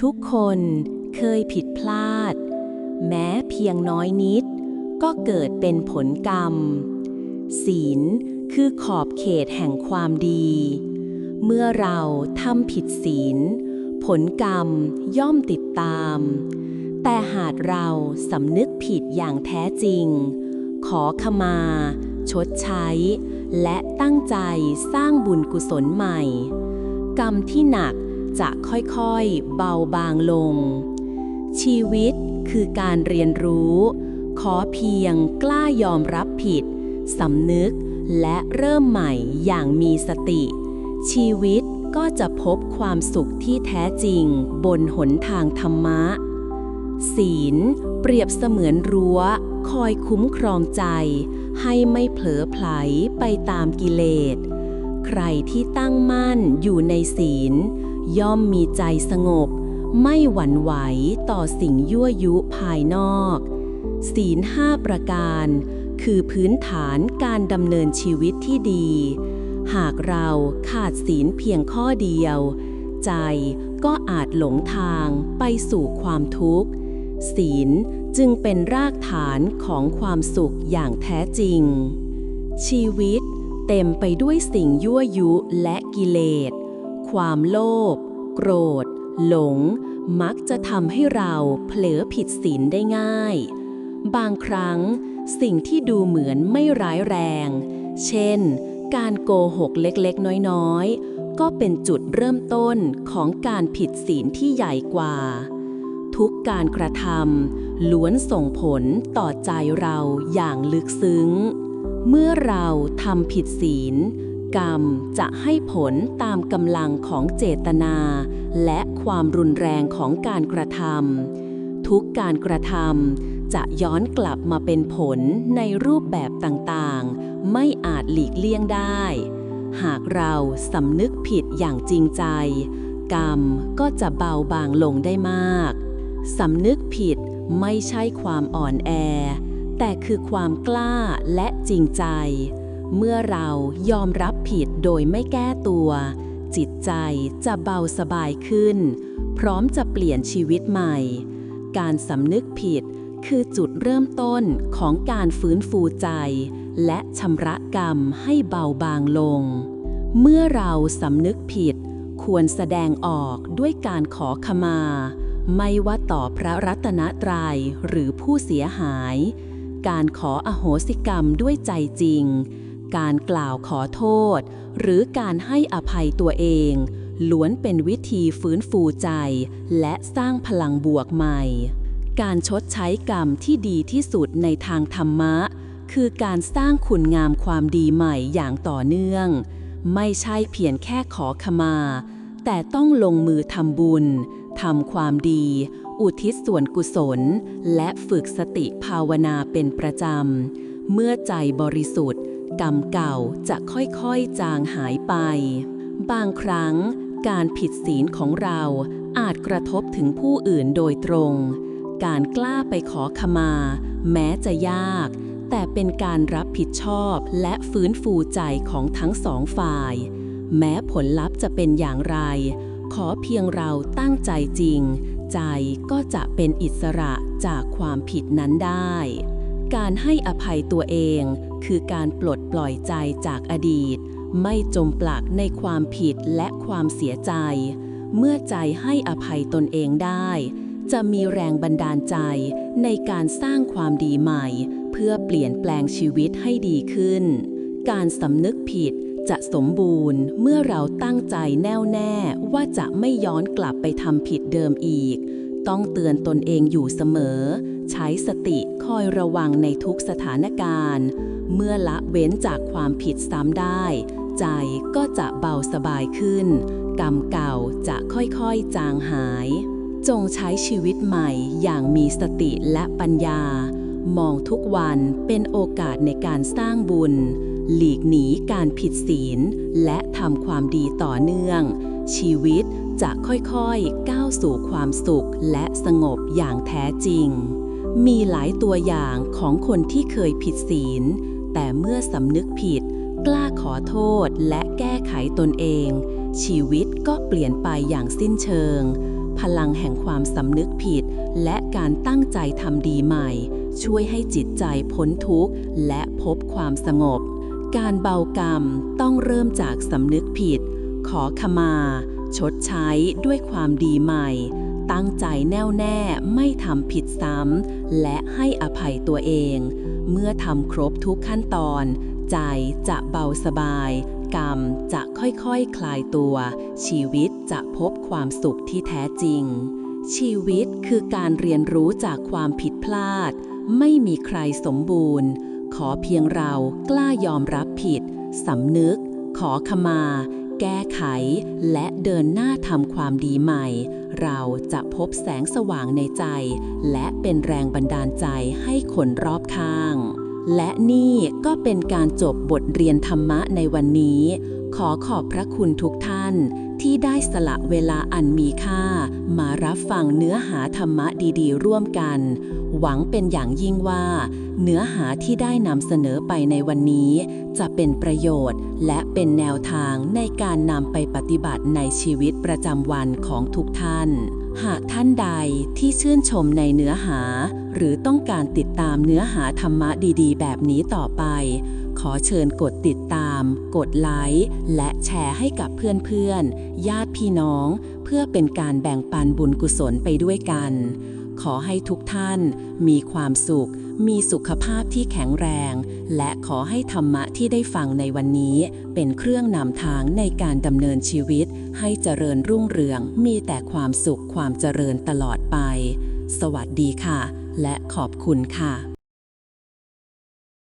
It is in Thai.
ทุกคนเคยผิดพลาด แม้เพียงน้อยนิด ก็เกิดเป็นผลกรรม ศีลคือขอบเขตแห่งความดี เมื่อเราทำผิดศีล ผลกรรมย่อมติดตาม แต่หากเราสำนึกผิดอย่างแท้จริง ขอขมา ชดใช้ และตั้งใจสร้างบุญกุศลใหม่ กรรมที่หนัก จะค่อยๆ เบาบางลง ชีวิตคือการเรียนรู้ ขอเพียงกล้ายอมรับผิดสำนึกและเริ่มใหม่อย่างมีสติ ชีวิตก็จะพบความสุขที่แท้จริงบนหนทางธรรมะ ศีลเปรียบเสมือนรั้ว คอยคุ้มครองใจ ให้ไม่เผลอไผลไปตามกิเลส ใครที่ตั้งมั่นอยู่ในศีล ย่อมมีใจสงบ ไม่หวั่นไหวต่อสิ่งยั่วยุภายนอก ศีลห้าประการ คือพื้นฐานการดำเนินชีวิตที่ดี หากเราขาดศีลเพียงข้อเดียว ใจก็อาจหลงทางไปสู่ความทุกข์ ศีลจึงเป็นรากฐานของความสุขอย่างแท้จริง ชีวิตเต็มไปด้วยสิ่งยั่วยุและกิเลส ความโลภโกรธ หลง มักจะทำให้เราเผลอผิดศีลได้ง่าย บางครั้งสิ่งที่ดูเหมือนไม่ร้ายแรง เช่น การโกหกเล็กๆ น้อยๆ ก็เป็นจุดเริ่มต้นของการผิดศีลที่ใหญ่กว่า ทุกการกระทำล้วนส่งผลต่อใจเราอย่างลึกซึ้ง เมื่อเราทำผิดศีล กรรมจะให้ผลตามกำลังของเจตนา และความรุนแรงของการกระทำทุกการกระทำจะย้อนกลับมาเป็นผลในรูปแบบต่างๆ ไม่อาจหลีกเลี่ยงได้ หากเราสำนึกผิดอย่างจริงใจ กรรมก็จะเบาบางลงได้มากสำนึกผิดไม่ใช่ความอ่อนแอ แต่คือความกล้าและจริงใจ เมื่อเรายอมรับผิดโดยไม่แก้ตัว จิตใจจะเบาสบายขึ้น พร้อมจะเปลี่ยนชีวิตใหม่ การสำนึกผิดคือจุดเริ่มต้นของการฟื้นฟูใจ และชำระกรรมให้เบาบางลง เมื่อเราสำนึกผิด ควรแสดงออกด้วยการขอขมา ไม่ว่าต่อพระรัตนตรัยหรือผู้เสียหาย การขออโหสิกรรมด้วยใจจริง การกล่าวขอโทษ หรือการให้อภัยตัวเอง ล้วนเป็นวิธีฟื้นฟูใจ และสร้างพลังบวกใหม่ การชดใช้กรรมที่ดีที่สุดในทางธรรมะ คือการสร้างคุณงามความดีใหม่อย่างต่อเนื่อง ไม่ใช่เพียงแค่ขอขมา แต่ต้องลงมือทำบุญทำความดี อุทิศส่วนกุศล และฝึกสติภาวนาเป็นประจำเมื่อใจบริสุทธิ์ กรรมเก่าจะค่อยๆจางหายไป บางครั้งการผิดศีลของเราอาจกระทบถึงผู้อื่นโดยตรง การกล้าไปขอขมา แม้จะยาก แต่เป็นการรับผิดชอบและฟื้นฟูใจของทั้งสองฝ่าย แม้ผลลัพธ์จะเป็นอย่างไร ขอเพียงเราตั้งใจจริง ใจก็จะเป็นอิสระจากความผิดนั้นได้ การให้อภัยตัวเอง คือการปลดปล่อยใจจากอดีต ไม่จมปลักในความผิดและความเสียใจ เมื่อใจให้อภัยตนเองได้ จะมีแรงบันดาลใจในการสร้างความดีใหม่ เพื่อเปลี่ยนแปลงชีวิตให้ดีขึ้น การสำนึกผิดจะสมบูรณ์เมื่อเราตั้งใจแน่วแน่ว่าจะไม่ย้อนกลับไปทำผิดเดิมอีก ต้องเตือนตนเองอยู่เสมอ ใช้สติคอยระวังในทุกสถานการณ์ เมื่อละเว้นจากความผิดซ้ำได้ ใจก็จะเบาสบายขึ้น กรรมเก่าจะค่อยๆจางหาย จงใช้ชีวิตใหม่อย่างมีสติและปัญญา มองทุกวันเป็นโอกาสในการสร้างบุญ หลีกหนีการผิดศีล และทำความดีต่อเนื่อง ชีวิตจะค่อยๆ ก้าวสู่ความสุขและสงบอย่างแท้จริง มีหลายตัวอย่างของคนที่เคยผิดศีล แต่เมื่อสำนึกผิด กล้าขอโทษและแก้ไขตนเอง ชีวิตก็เปลี่ยนไปอย่างสิ้นเชิง พลังแห่งความสำนึกผิด และการตั้งใจทำดีใหม่ ช่วยให้จิตใจพ้นทุกข์ และพบความสงบ การเบากรรมต้องเริ่มจากสำนึกผิด ขอขมา ชดใช้ด้วยความดีใหม่ ตั้งใจแน่วแน่ไม่ทำผิดซ้ำและให้อภัยตัวเอง เมื่อทำครบทุกขั้นตอน ใจจะเบาสบาย กรรมจะค่อยๆคคลายตัว ชีวิตจะพบความสุขที่แท้จริง ชีวิตคือการเรียนรู้จากความผิดพลาด ไม่มีใครสมบูรณ์ ขอเพียงเรากล้ายอมรับผิดสำนึก ขอขมา แก้ไข และเดินหน้าทำความดีใหม่ เราจะพบแสงสว่างในใจ และเป็นแรงบันดาลใจให้คนรอบข้าง และนี่ก็เป็นการจบบทเรียนธรรมะในวันนี้ ขอขอบพระคุณทุกท่าน ที่ได้สละเวลาอันมีค่า มารับฟังเนื้อหาธรรมะดีๆ ร่วมกัน หวังเป็นอย่างยิ่งว่า เนื้อหาที่ได้นำเสนอไปในวันนี้ จะเป็นประโยชน์ และเป็นแนวทางในการนำไปปฏิบัติในชีวิตประจำวันของทุกท่าน หากท่านใดที่ชื่นชมในเนื้อหา หรือต้องการติดตามเนื้อหาธรรมะดีๆ แบบนี้ต่อไป ขอเชิญกดติดตามาม กดไลค์ และแชร์ให้กับเพื่อนๆ ญาติพี่น้อง เพื่อเป็นการแบ่งปันบุญกุศลไปด้วยกัน ขอให้ทุกท่านมีความสุข มีสุขภาพที่แข็งแรง และขอให้ธรรมะที่ได้ฟังในวันนี้ เป็นเครื่องนำทางในการดำเนินชีวิต ให้เจริญรุ่งเรือง มีแต่ความสุขความเจริญตลอดไป สวัสดีค่ะ และขอบคุณค่ะ